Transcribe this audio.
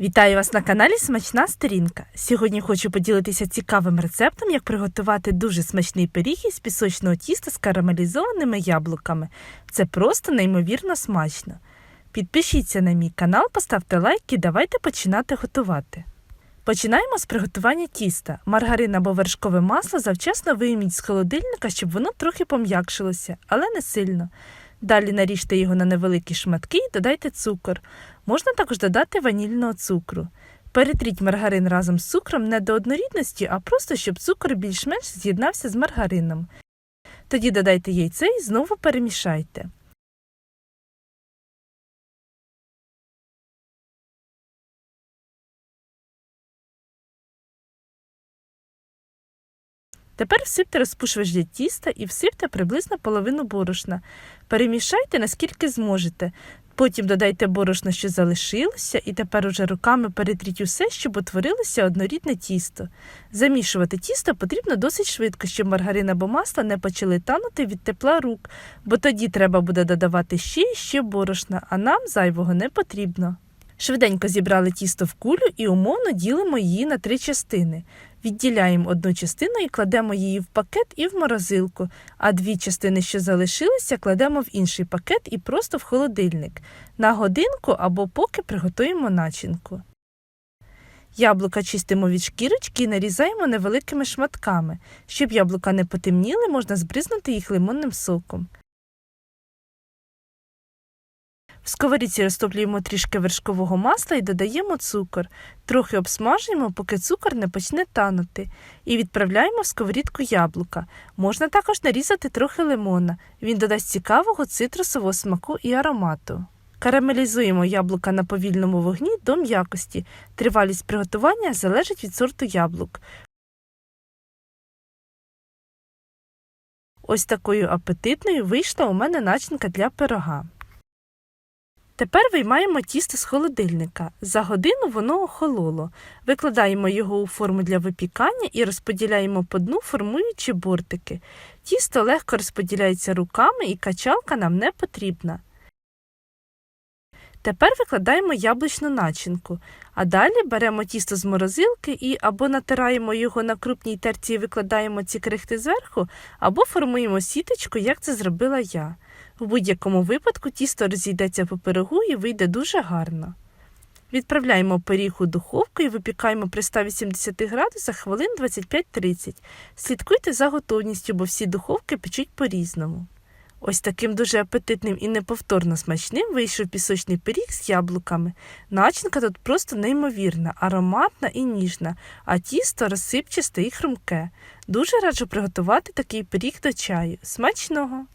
Вітаю вас на каналі Смачна Сторінка. Сьогодні хочу поділитися цікавим рецептом, як приготувати дуже смачний пиріг із пісочного тіста з карамелізованими яблуками. Це просто неймовірно смачно. Підпишіться на мій канал, поставте лайк і давайте починати готувати. Починаємо з приготування тіста. Маргарин або вершкове масло завчасно вийміть з холодильника, щоб воно трохи пом'якшилося, але не сильно. Далі наріжте його на невеликі шматки і додайте цукор. Можна також додати ванільного цукру. Перетріть маргарин разом з цукром не до однорідності, а просто щоб цукор більш-менш з'єднався з маргарином. Тоді додайте яйце і знову перемішайте. Тепер всипте розпушувач тіста і всипте приблизно половину борошна. Перемішайте наскільки зможете. Потім додайте борошно, що залишилося, і тепер уже руками перетріть усе, щоб утворилося однорідне тісто. Замішувати тісто потрібно досить швидко, щоб маргарин або масло не почали танути від тепла рук, бо тоді треба буде додавати ще і ще борошна, а нам зайвого не потрібно. Швиденько зібрали тісто в кулю і умовно ділимо її на три частини. Відділяємо одну частину і кладемо її в пакет і в морозилку, а дві частини, що залишилися, кладемо в інший пакет і просто в холодильник. На годинку або поки приготуємо начинку. Яблука чистимо від шкірочки і нарізаємо невеликими шматками. Щоб яблука не потемніли, можна збризнути їх лимонним соком. В сковорідці розтоплюємо трішки вершкового масла і додаємо цукор. Трохи обсмажуємо, поки цукор не почне танути. І відправляємо в сковорідку яблука. Можна також нарізати трохи лимона. Він додасть цікавого цитрусового смаку і аромату. Карамелізуємо яблука на повільному вогні до м'якості. Тривалість приготування залежить від сорту яблук. Ось такою апетитною вийшла у мене начинка для пирога. Тепер виймаємо тісто з холодильника. За годину воно охололо. Викладаємо його у форму для випікання і розподіляємо по дну, формуючи бортики. Тісто легко розподіляється руками і качалка нам не потрібна. Тепер викладаємо яблучну начинку, а далі беремо тісто з морозилки і або натираємо його на крупній терці і викладаємо ці крихти зверху, або формуємо сіточку, як це зробила я. В будь-якому випадку тісто розійдеться по пирогу і вийде дуже гарно. Відправляємо пиріг у духовку і випікаємо при 180 градусах хвилин 25-30. Слідкуйте за готовністю, бо всі духовки печуть по-різному. Ось таким дуже апетитним і неповторно смачним вийшов пісочний пиріг з яблуками. Начинка тут просто неймовірна, ароматна і ніжна, а тісто розсипчасте і хрумке. Дуже раджу приготувати такий пиріг до чаю. Смачного!